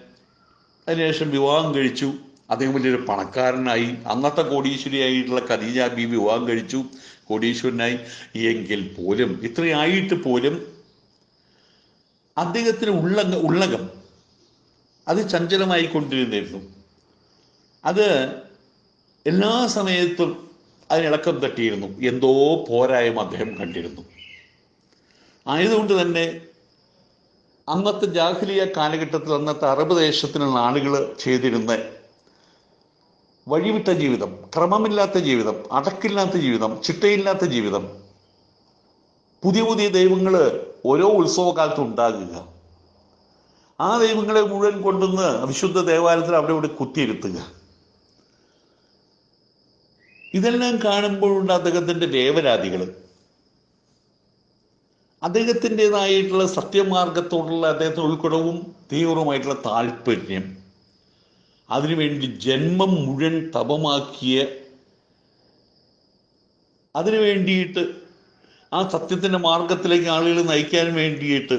അതിനുശേഷം വിവാഹം കഴിച്ചു. അദ്ദേഹം വലിയൊരു പണക്കാരനായി. അന്നത്തെ കോടീശ്വരിയായിട്ടുള്ള ഖദീജ ബീബി വിവാഹം കഴിച്ചു കോടീശ്വരനായി. എങ്കിൽ പോലും ഇത്രയായിട്ട് പോലും അദ്ദേഹത്തിന് ഉള്ള ഉള്ളകം അത് ചഞ്ചലമായി കൊണ്ടിരുന്നിരുന്നു അത് എല്ലാ സമയത്തും അതിനിളക്കം തട്ടിയിരുന്നു. എന്തോ പോരായും അദ്ദേഹം കണ്ടിരുന്നു. ആയതുകൊണ്ട് തന്നെ അന്നത്തെ ജാഹ്ലിയ കാലഘട്ടത്തിൽ അന്നത്തെ അറബ് ദേശത്തിനുള്ള ആളുകൾ ചെയ്തിരുന്ന വഴിവിട്ട ജീവിതം ക്രമമില്ലാത്ത ജീവിതം അടക്കില്ലാത്ത ജീവിതം ചിട്ടയില്ലാത്ത ജീവിതം പുതിയ പുതിയ ദൈവങ്ങൾ ഓരോ ഉത്സവകാലത്തും ഉണ്ടാകുക. ആ ദൈവങ്ങളെ മുഴുവൻ കൊണ്ടുവന്ന് വിശുദ്ധ ദേവാലയത്തിൽ അവിടെ ഇവിടെ കുത്തിയിരുത്തുക. ഇതെല്ലാം കാണുമ്പോഴുണ്ട് അദ്ദേഹത്തിന്റെ വേവരാതികൾ അദ്ദേഹത്തിന്റെതായിട്ടുള്ള സത്യമാർഗത്തോടുള്ള അദ്ദേഹത്തിന് ഉൾക്കുടവും തീവ്രമായിട്ടുള്ള താല്പര്യം. അതിനുവേണ്ടി ജന്മം മുഴുവൻ തപമാക്കിയ അതിനു വേണ്ടിയിട്ട് ആ സത്യത്തിന്റെ മാർഗത്തിലേക്ക് ആളുകൾ നയിക്കാൻ വേണ്ടിയിട്ട്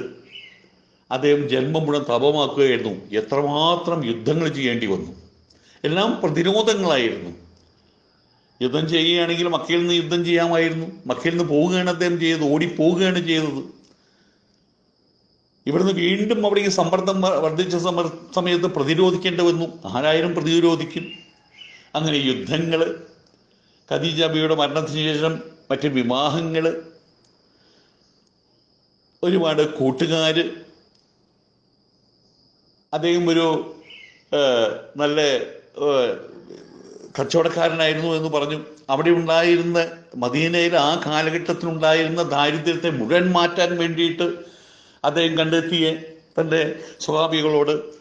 അദ്ദേഹം ജന്മം മുഴുവൻ തപമാക്കുകയായിരുന്നു. എത്രമാത്രം യുദ്ധങ്ങൾ ചെയ്യേണ്ടി വന്നു. എല്ലാം പ്രതിരോധങ്ങളായിരുന്നു. യുദ്ധം ചെയ്യുകയാണെങ്കിൽ മക്കയിൽ നിന്ന് യുദ്ധം ചെയ്യാമായിരുന്നു. മക്കയിൽ നിന്ന് പോവുകയാണ് അദ്ദേഹം ചെയ്തത് ഓടിപ്പോവുകയാണ് ചെയ്തത്. ഇവിടുന്ന് വീണ്ടും അവിടേക്ക് സമ്മർദ്ദം വർദ്ധിച്ച സമർ സമയത്ത് പ്രതിരോധിക്കേണ്ടി വന്നു. ആരായാലും പ്രതിരോധിക്കും. അങ്ങനെ യുദ്ധങ്ങൾ ഖദീജാബിയുടെ മരണത്തിന് ശേഷം മറ്റ് വിവാഹങ്ങൾ ഒരുപാട് കൂട്ടുകാർ അദ്ദേഹം ഒരു നല്ല കച്ചവടക്കാരനായിരുന്നു എന്ന് പറഞ്ഞു. അവിടെ ഉണ്ടായിരുന്ന മദീനയിൽ ആ കാലഘട്ടത്തിലുണ്ടായിരുന്ന ദാരിദ്ര്യത്തെ മുഴുവൻ മാറ്റാൻ വേണ്ടിയിട്ട് അദ്ദേഹം കണ്ടെത്തിയ തന്റെ സ്വഭാവികളോട്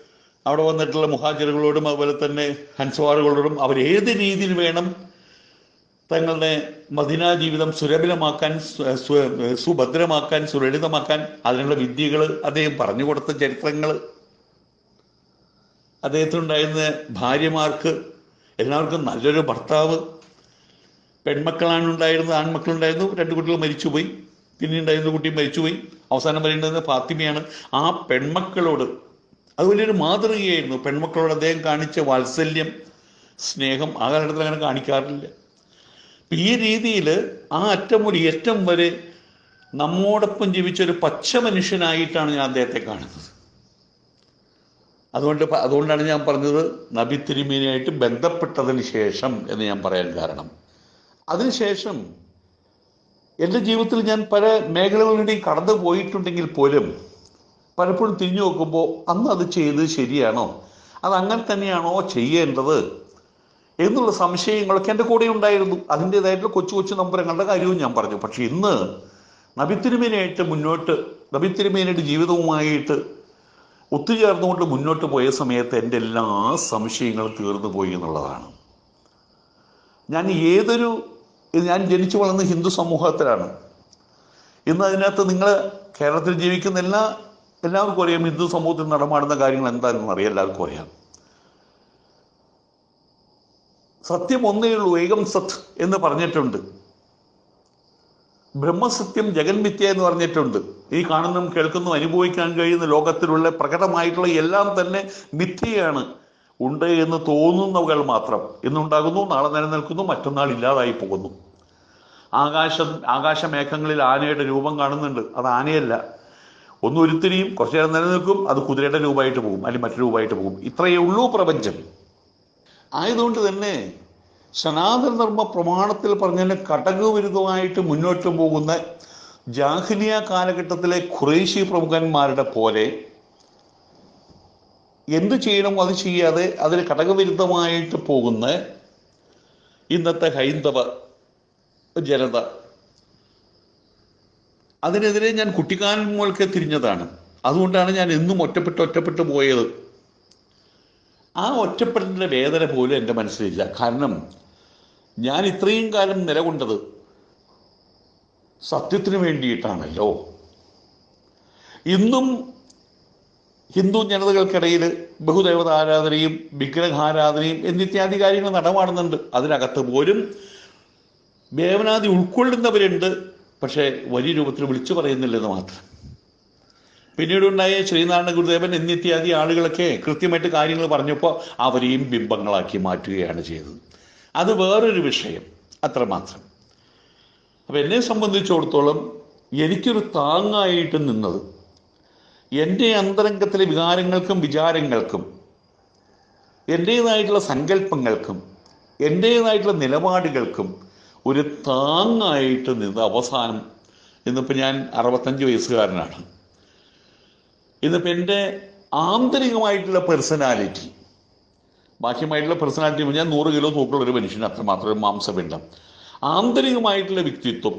അവിടെ വന്നിട്ടുള്ള മുഹാജിറുകളോടും അതുപോലെ തന്നെ ഹൻസ്വാറുകളോടും അവരേത് രീതിയിൽ വേണം തങ്ങളുടെ മദിന ജീവിതം സുലഭിലമാക്കാൻ സു- സു- സുഭദ്രമാക്കാൻ സുരളിതമാക്കാൻ അതിനുള്ള വിദ്യകൾ അദ്ദേഹം പറഞ്ഞു കൊടുത്ത ചരിത്രങ്ങൾ. അദ്ദേഹത്തിനുണ്ടായിരുന്ന ഭാര്യമാർക്ക് എല്ലാവർക്കും നല്ലൊരു ഭർത്താവ്. പെൺമക്കളാണ് ഉണ്ടായിരുന്നത് ആൺമക്കളുണ്ടായിരുന്നു. രണ്ട് കുട്ടികൾ മരിച്ചുപോയി. പിന്നെ ഉണ്ടായിരുന്ന കുട്ടി മരിച്ചുപോയി. അവസാനം വരേണ്ടത് ഫാത്തിമയാണ്. ആ പെൺമക്കളോട് അത് വലിയൊരു മാതൃകയായിരുന്നു. പെൺമക്കളോട് അദ്ദേഹം കാണിച്ച വാത്സല്യം സ്നേഹം ആ കാലഘട്ടത്തിൽ അങ്ങനെ കാണിക്കാറില്ല. ഈ രീതിയിൽ ആ അറ്റം മുതൽ ഏറ്റം വരെ നമ്മോടൊപ്പം ജീവിച്ച ഒരു പച്ച മനുഷ്യനായിട്ടാണ് ഞാൻ അദ്ദേഹത്തെ കാണുന്നത്. അതുകൊണ്ട് അതുകൊണ്ടാണ് ഞാൻ പറഞ്ഞത് നബി തിരുമേനിയായിട്ട് ബന്ധപ്പെട്ടതിന് ശേഷം എന്ന് ഞാൻ പറയാൻ കാരണം. അതിനുശേഷം എന്റെ ജീവിതത്തിൽ ഞാൻ പല മേഖലകളിലൂടെയും കടന്നു പോയിട്ടുണ്ടെങ്കിൽ പോലും പലപ്പോഴും തിരിഞ്ഞു നോക്കുമ്പോൾ അന്ന് അത് ചെയ്തത് ശരിയാണോ? അത് അങ്ങനെ തന്നെയാണോ ചെയ്യേണ്ടത്? എന്നുള്ള സംശയങ്ങളൊക്കെ എന്റെ കൂടെ ഉണ്ടായിരുന്നു. അതിന്റേതായിട്ടുള്ള കൊച്ചു കൊച്ചു നമ്പരങ്ങളുടെ കാര്യവും ഞാൻ പറഞ്ഞു. പക്ഷെ ഇന്ന് നബിത്തിരുമേനായിട്ട് മുന്നോട്ട് നബിത്തിരുമേനയുടെ ജീവിതവുമായിട്ട് ഒത്തുചേർന്നുകൊണ്ട് മുന്നോട്ട് പോയ സമയത്ത് എന്റെ എല്ലാ സംശയങ്ങളും തീർന്നു പോയി എന്നുള്ളതാണ്. ഞാൻ ഏതൊരു ഞാൻ ജനിച്ചു വളർന്ന ഹിന്ദു സമൂഹത്തിലാണ്. ഇന്ന് അതിനകത്ത് നിങ്ങൾ കേരളത്തിൽ ജീവിക്കുന്ന എല്ലാ എല്ലാവർക്കും അറിയാം ഹിന്ദു സമൂഹത്തിൽ നടമാടുന്ന കാര്യങ്ങൾ എന്താണെന്ന് അറിയാം എല്ലാവർക്കും അറിയാം. സത്യം ഒന്നേ ഉള്ളൂ ഏകം സത് എന്ന് പറഞ്ഞിട്ടുണ്ട്. ബ്രഹ്മസത്യം ജഗന്മിത്യ എന്ന് പറഞ്ഞിട്ടുണ്ട്. ഈ കാണുന്നതും കേൾക്കുന്നതും അനുഭവിക്കാൻ കഴിയുന്ന ലോകത്തിലുള്ള പ്രകടമായിട്ടുള്ള എല്ലാം തന്നെ മിഥ്യയാണ്. ഉണ്ട് എന്ന് തോന്നുന്നവകൾ മാത്രം. ഇന്നുണ്ടാകുന്നു നാളെ നിലനിൽക്കുന്നു മറ്റന്നാൾ ഇല്ലാതായി പോകുന്നു. ആകാശം ആകാശമേഘങ്ങളിൽ ആനയുടെ രൂപം കാണുന്നുണ്ട്. അത് ആനയല്ല. ഒന്ന് ഉരുത്തിരിയും കുറച്ചു നേരം നിലനിൽക്കും അത് കുതിരയുടെ രൂപമായിട്ട് പോകും അല്ലെങ്കിൽ മറ്റു രൂപമായിട്ട് പോകും. ഇത്രയേ ഉള്ളൂ പ്രപഞ്ചം. ആയതുകൊണ്ട് തന്നെ സനാതന ധർമ്മ പ്രമാണത്തിൽ പറഞ്ഞതിന് കടകവിരുദ്ധമായിട്ട് മുന്നോട്ട് പോകുന്ന ജാഹിലിയ കാലഘട്ടത്തിലെ ഖുറേശി പ്രമുഖന്മാരുടെ പോലെ എന്ത് ചെയ്യണം അത് ചെയ്യാതെ അതിന് കടകവിരുദ്ധമായിട്ട് പോകുന്ന ഇന്നത്തെ ഹൈന്ദവ ജനത. അതിനെതിരെ ഞാൻ കുട്ടിക്കാലം മുതൽക്ക് തിരിഞ്ഞതാണ്. അതുകൊണ്ടാണ് ഞാൻ എന്നും ഒറ്റപ്പെട്ട് ഒറ്റപ്പെട്ട് പോയത്. ആ ഒറ്റപ്പെടലിന്റെ വേദന പോലും എന്റെ മനസ്സിലില്ല. കാരണം ഞാൻ ഇത്രയും കാലം നിലകൊണ്ടത് സത്യത്തിന് വേണ്ടിയിട്ടാണല്ലോ. ഇന്നും ഹിന്ദു ജനതകൾക്കിടയിൽ ബഹുദേവത ആരാധനയും വിഗ്രഹാരാധനയും എന്നിത്യാദി കാര്യങ്ങൾ നടമാടുന്നുണ്ട്. അതിനകത്ത് പോലും വേവനാദി ഉൾക്കൊള്ളുന്നവരുണ്ട്. പക്ഷേ വലിയ രൂപത്തിൽ വിളിച്ചു പറയുന്നില്ലെന്ന് മാത്രം. പിന്നീടുണ്ടായ ശ്രീനാരായണ ഗുരുദേവൻ എന്നിത്യാദി ആളുകളൊക്കെ കൃത്യമായിട്ട് കാര്യങ്ങൾ പറഞ്ഞപ്പോൾ അവരെയും ബിംബങ്ങളാക്കി മാറ്റുകയാണ് ചെയ്തത്. അത് വേറൊരു വിഷയം അത്രമാത്രം. അപ്പം എന്നെ സംബന്ധിച്ചിടത്തോളം എനിക്കൊരു താങ്ങായിട്ട് നിന്നത് എന്റെ അന്തരംഗത്തിലെ വികാരങ്ങൾക്കും വിചാരങ്ങൾക്കും എന്റേതായിട്ടുള്ള സങ്കല്പങ്ങൾക്കും എന്റേതായിട്ടുള്ള നിലപാടുകൾക്കും ഒരു താങ്ങായിട്ട് നിന്ന് അവസാനം. ഇന്നിപ്പോൾ ഞാൻ അറുപത്തഞ്ച് വയസ്സുകാരനാണ്. ഇന്നിപ്പോൾ എന്റെ ആന്തരികമായിട്ടുള്ള പേഴ്സണാലിറ്റി ബാഹ്യമായിട്ടുള്ള പേഴ്സണാലിറ്റി ഞാൻ നൂറ് കിലോ തൂക്കുള്ള ഒരു മനുഷ്യൻ അത്രമാത്രം ഒരു മാംസപിണ്ഡം. ആന്തരികമായിട്ടുള്ള വ്യക്തിത്വം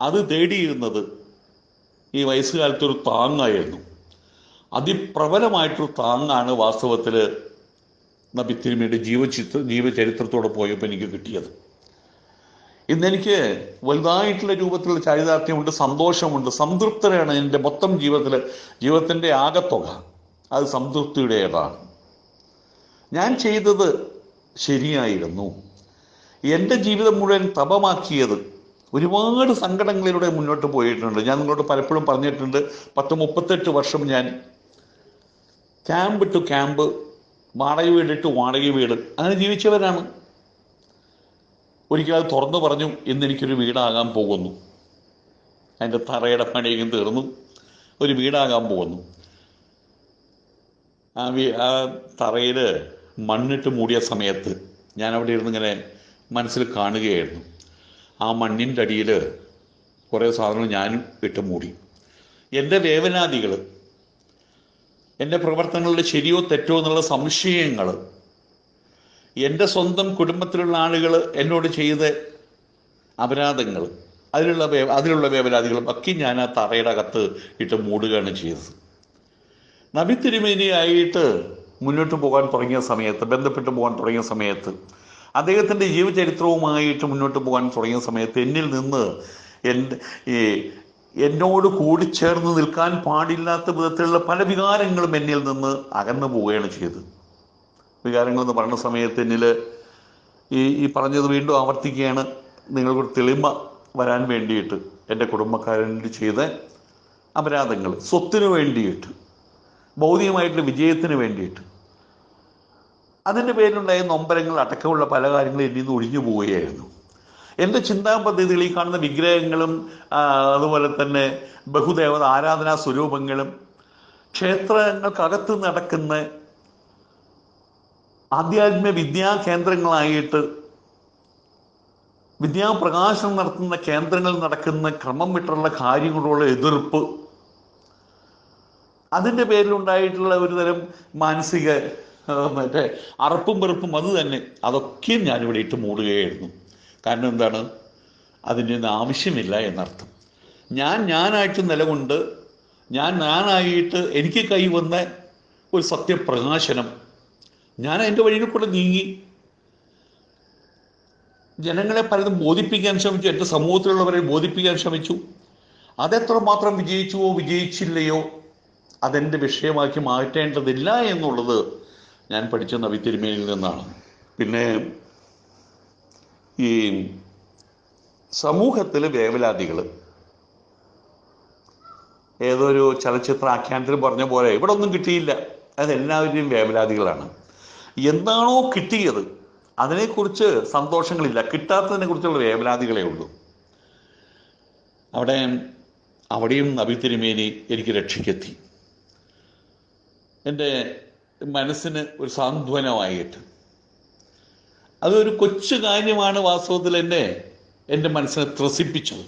അത് തേടിയിരുന്നത് ഈ വയസ്സുകാലത്തൊരു താങ്ങായിരുന്നു. അതിപ്രബലമായിട്ടൊരു താങ്ങാണ് വാസ്തവത്തിൽ നബിത്തിരുമയുടെ ജീവചിത്ര ജീവചരിത്രത്തോടെ പോയപ്പോൾ എനിക്ക് കിട്ടിയത്. ഇന്നെനിക്ക് വലുതായിട്ടുള്ള രൂപത്തിലുള്ള ചാരിതാർത്ഥ്യമുണ്ട് സന്തോഷമുണ്ട് സംതൃപ്തരാണ് എന്റെ മൊത്തം ജീവിതത്തിൽ ജീവിതത്തിന്റെ ആകത്തുക അത് സംതൃപ്തിയുടേതാണ്. ഞാൻ ചെയ്തത് ശരിയായിരുന്നു. എന്റെ ജീവിതം മുഴുവൻ തപമാക്കിയത് ഒരുപാട് സങ്കടങ്ങളിലൂടെ മുന്നോട്ട് പോയിട്ടുണ്ട്. ഞാൻ നിങ്ങളോട് പലപ്പോഴും പറഞ്ഞിട്ടുണ്ട് പത്ത് മുപ്പത്തെട്ട് വർഷം ഞാൻ ക്യാമ്പ് ടു ക്യാമ്പ് വാടക വീട് ടു വാടക വീട്. അങ്ങനെ ജീവിച്ചവരാണ്. ഒരിക്കൽ അത് തുറന്നു പറഞ്ഞു ഇന്ന് എനിക്കൊരു വീടാകാൻ പോകുന്നു. അതിന്റെ തറയുടെ പണിയും തീർന്നു. ഒരു വീടാകാൻ പോകുന്നു. ആ വീ ആ തറയിൽ മണ്ണിട്ട് മൂടിയ സമയത്ത് ഞാൻ അവിടെ ഇരുന്ന് ഇങ്ങനെ മനസ്സിൽ കാണുകയായിരുന്നു. ആ മണ്ണിന്റെ അടിയിൽ കുറേ സാധനങ്ങൾ ഞാനും ഇട്ട് മൂടി. എന്റെ വേവനാദികൾ എന്റെ പ്രവർത്തനങ്ങളുടെ ശരിയോ തെറ്റോ എന്നുള്ള സംശയങ്ങൾ എന്റെ സ്വന്തം കുടുംബത്തിലുള്ള ആളുകൾ എന്നോട് ചെയ്ത അപരാധങ്ങൾ അതിലുള്ള അതിലുള്ള വേവലാതികളും ഒക്കെ ഞാൻ ആ തറയുടെ അകത്ത് ഇട്ട് മൂടുകയാണ് ചെയ്തത്. നബി തിരുമേനിയായിട്ട് മുന്നോട്ട് പോകാൻ തുടങ്ങിയ സമയത്ത് ബന്ധപ്പെട്ട് പോകാൻ തുടങ്ങിയ സമയത്ത് അദ്ദേഹത്തിന്റെ ജീവചരിത്രവുമായിട്ട് മുന്നോട്ട് പോകാൻ തുടങ്ങിയ സമയത്ത് എന്നിൽ നിന്ന് എന്റെ ഈ എന്നോട് കൂടിച്ചേർന്ന് നിൽക്കാൻ പാടില്ലാത്ത വിധത്തിലുള്ള പല വികാരങ്ങളും എന്നിൽ നിന്ന് അകന്നു പോവുകയാണ് ചെയ്തത്. വികാരങ്ങൾ എന്ന് പറയുന്ന സമയത്ത് എന്നിൽ ഈ ഈ പറഞ്ഞത് വീണ്ടും ആവർത്തിക്കുകയാണ്. നിങ്ങൾക്കൊരു തെളിമ വരാൻ വേണ്ടിയിട്ട് എന്റെ കുടുംബക്കാരനിൽ ചെയ്ത അപരാധങ്ങൾ സ്വത്തിന് വേണ്ടിയിട്ട് ഭൗതികമായിട്ടുള്ള വിജയത്തിന് വേണ്ടിയിട്ട്. അതിന്റെ പേരിലുണ്ടായ നൊമ്പരങ്ങൾ അടക്കമുള്ള പല കാര്യങ്ങളും എന്നിൽ നിന്ന് ഒഴിഞ്ഞു പോവുകയായിരുന്നു. എന്റെ ചിന്താ പദ്ധതികൾ ഈ കാണുന്ന വിഗ്രഹങ്ങളും അതുപോലെ തന്നെ ബഹുദേവത ആരാധനാ സ്വരൂപങ്ങളും ക്ഷേത്രങ്ങൾക്കകത്ത് നടക്കുന്ന ആധ്യാത്മിക വിദ്യാ കേന്ദ്രങ്ങളായിട്ട് വിദ്യാപ്രകാശനം നടത്തുന്ന കേന്ദ്രങ്ങളിൽ നടക്കുന്ന ക്രമം വിട്ടുള്ള കാര്യങ്ങളോടുള്ള എതിർപ്പ്. അതിന്റെ പേരിലുണ്ടായിട്ടുള്ള ഒരു തരം മാനസിക മറ്റേ അറപ്പും വെറുപ്പും അത് തന്നെ. അതൊക്കെയും ഞാനിവിടെ ഇട്ട് മൂടുകയായിരുന്നു. കാരണം എന്താണ്? അതിന്റെ ആവശ്യമില്ല എന്നർത്ഥം. ഞാൻ ഞാനായിട്ട് നിലകൊണ്ട് ഞാൻ ഞാനായിട്ട് എനിക്ക് കൈവന്ന ഒരു സത്യപ്രകാശനം ഞാൻ എന്റെ വഴിയിൽ കൂടെ നീങ്ങി. ജനങ്ങളെ പലതും ബോധിപ്പിക്കാൻ ശ്രമിച്ചു. എന്റെ സമൂഹത്തിലുള്ളവരെ ബോധിപ്പിക്കാൻ ശ്രമിച്ചു. അതെത്ര മാത്രം വിജയിച്ചുവോ വിജയിച്ചില്ലയോ അതെന്റെ വിഷയമാക്കി മാറ്റേണ്ടതില്ല എന്നുള്ളത് ഞാൻ പഠിച്ച നബി തിരുമേനിൽ നിന്നാണ്. പിന്നെ ഈ സമൂഹത്തിൽ വേവലാതികൾ ഏതൊരു ചലച്ചിത്ര ആഖ്യാനത്തിൽ പറഞ്ഞ പോലെ ഇവിടെ ഒന്നും കിട്ടിയില്ല. അതെല്ലാവരുടെയും വേവലാതികളാണ്. എന്താണോ കിട്ടിയത് അതിനെക്കുറിച്ച് സന്തോഷങ്ങളില്ല. കിട്ടാത്തതിനെ കുറിച്ചുള്ള വേവലാതികളേ ഉള്ളൂ. അവിടെ അവിടെയും നബി തിരുമേനി എനിക്ക് രക്ഷയ്ക്കെത്തി. എന്റെ മനസ്സിന് ഒരു സാന്ത്വനമായിട്ട്. അതൊരു കൊച്ചു കാര്യമാണ് വാസ്തവത്തിൽ എന്നെ എന്റെ മനസ്സിനെ ത്രസിപ്പിച്ചത്.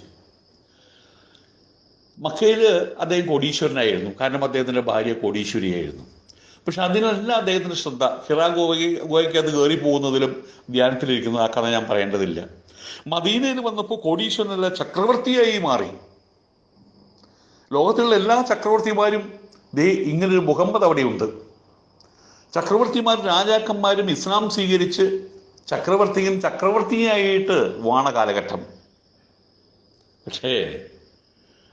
മക്കയിൽ അദ്ദേഹം കോടീശ്വരനായിരുന്നു. കാരണം അദ്ദേഹത്തിന്റെ ഭാര്യ കോടീശ്വരിയായിരുന്നു. പക്ഷെ അതിനല്ല അദ്ദേഹത്തിന് ശ്രദ്ധ. ഫിറാ ഗോവയ്ക്ക് ഗോവയ്ക്ക് അത് കയറി പോകുന്നതിലും ധ്യാനത്തിലിരിക്കുന്ന ആ കഥ ഞാൻ പറയേണ്ടതില്ല. മദീനയിൽ വന്നപ്പോൾ കോടീശ്വരനല്ല ചക്രവർത്തിയായി മാറി. ലോകത്തിലുള്ള എല്ലാ ചക്രവർത്തിമാരും ദേ ഇങ്ങനൊരു മുഹമ്മദ് അവിടെയുണ്ട്. ചക്രവർത്തിമാരും രാജാക്കന്മാരും ഇസ്ലാം സ്വീകരിച്ച് ചക്രവർത്തിയും ചക്രവർത്തിയായിട്ട് വാണ കാലഘട്ടം. പക്ഷേ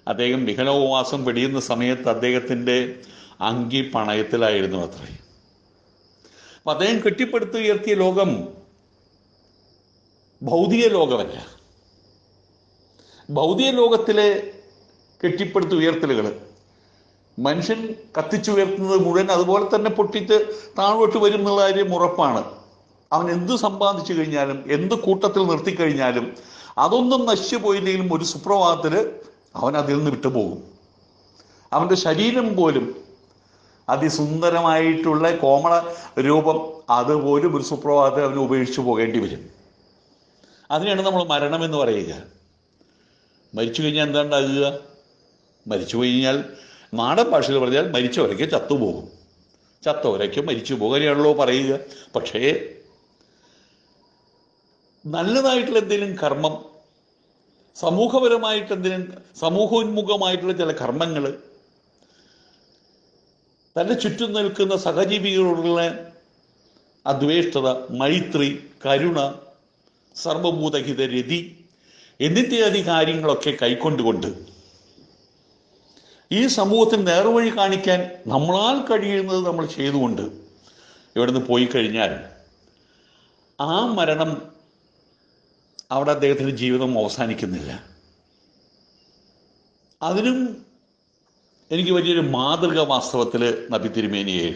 അദ്ദേഹം വിഹനോപവാസം വെടിയുന്ന സമയത്ത് അദ്ദേഹത്തിന്റെ അങ്കി പണയത്തിലായിരുന്നു അത്രേ. അപ്പം അദ്ദേഹം കെട്ടിപ്പടുത്ത് ഉയർത്തിയ ലോകം ഭൗതിക ലോകമല്ല. ഭൗതിക ലോകത്തിലെ കെട്ടിപ്പടുത്ത് ഉയർത്തലുകൾ മനുഷ്യൻ കത്തിച്ചുയർത്തുന്നത് മുഴുവൻ അതുപോലെ തന്നെ പൊട്ടിച്ച് താഴോട്ട് വരും എന്നുള്ള കാര്യം ഉറപ്പാണ്. അവൻ എന്ത് സമ്പാദിച്ചു കഴിഞ്ഞാലും എന്ത് കൂട്ടത്തിൽ നിർത്തിക്കഴിഞ്ഞാലും അതൊന്നും നശിച്ചു പോയില്ലെങ്കിലും ഒരു സുപ്രഭാതത്തിൽ അവൻ അതിൽ നിന്ന് വിട്ടുപോകും. അവന്റെ ശരീരം പോലും അതിസുന്ദരമായിട്ടുള്ള കോമള രൂപം അതുപോലും ഒരു സുപ്രഭാതത്തിൽ അവന് ഉപേക്ഷിച്ചു പോകേണ്ടി വരും. അതിനെയാണ് നമ്മൾ മരണം എന്ന് പറയുക. മരിച്ചു കഴിഞ്ഞാൽ എന്താ ഉണ്ടാകുക? മരിച്ചു കഴിഞ്ഞാൽ നാടൻ ഭാഷയിൽ പറഞ്ഞാൽ മരിച്ചവരൊക്കെ ചത്തുപോകും. ചത്തവരൊക്കെ മരിച്ചു പോകാനാണല്ലോ പറയുക. പക്ഷേ നല്ലതായിട്ടുള്ള എന്തെങ്കിലും കർമ്മം സമൂഹപരമായിട്ട് എന്തെങ്കിലും സമൂഹോന്മുഖമായിട്ടുള്ള ചില കർമ്മങ്ങൾ തന്റെ ചുറ്റും നിൽക്കുന്ന സഹജീവികളോടുള്ള അദ്വേഷ്ടത മൈത്രി കരുണ സർവഭൂതഹിത രതി എന്നിത്യാദി കാര്യങ്ങളൊക്കെ കൈക്കൊണ്ടുകൊണ്ട് ഈ സമൂഹത്തിന് നേർവഴി കാണിക്കാൻ നമ്മളാൽ കഴിയുന്നത് നമ്മൾ ചെയ്തുകൊണ്ട് ഇവിടുന്ന് പോയി കഴിഞ്ഞാൽ ആ മരണം അവിടെ അദ്ദേഹത്തിന്റെ ജീവിതം അവസാനിക്കുന്നില്ല. അതിനും എനിക്ക് വലിയൊരു മാതൃക വാസ്തവത്തിൽ നബി തിരുമേനിയായിരുന്നു.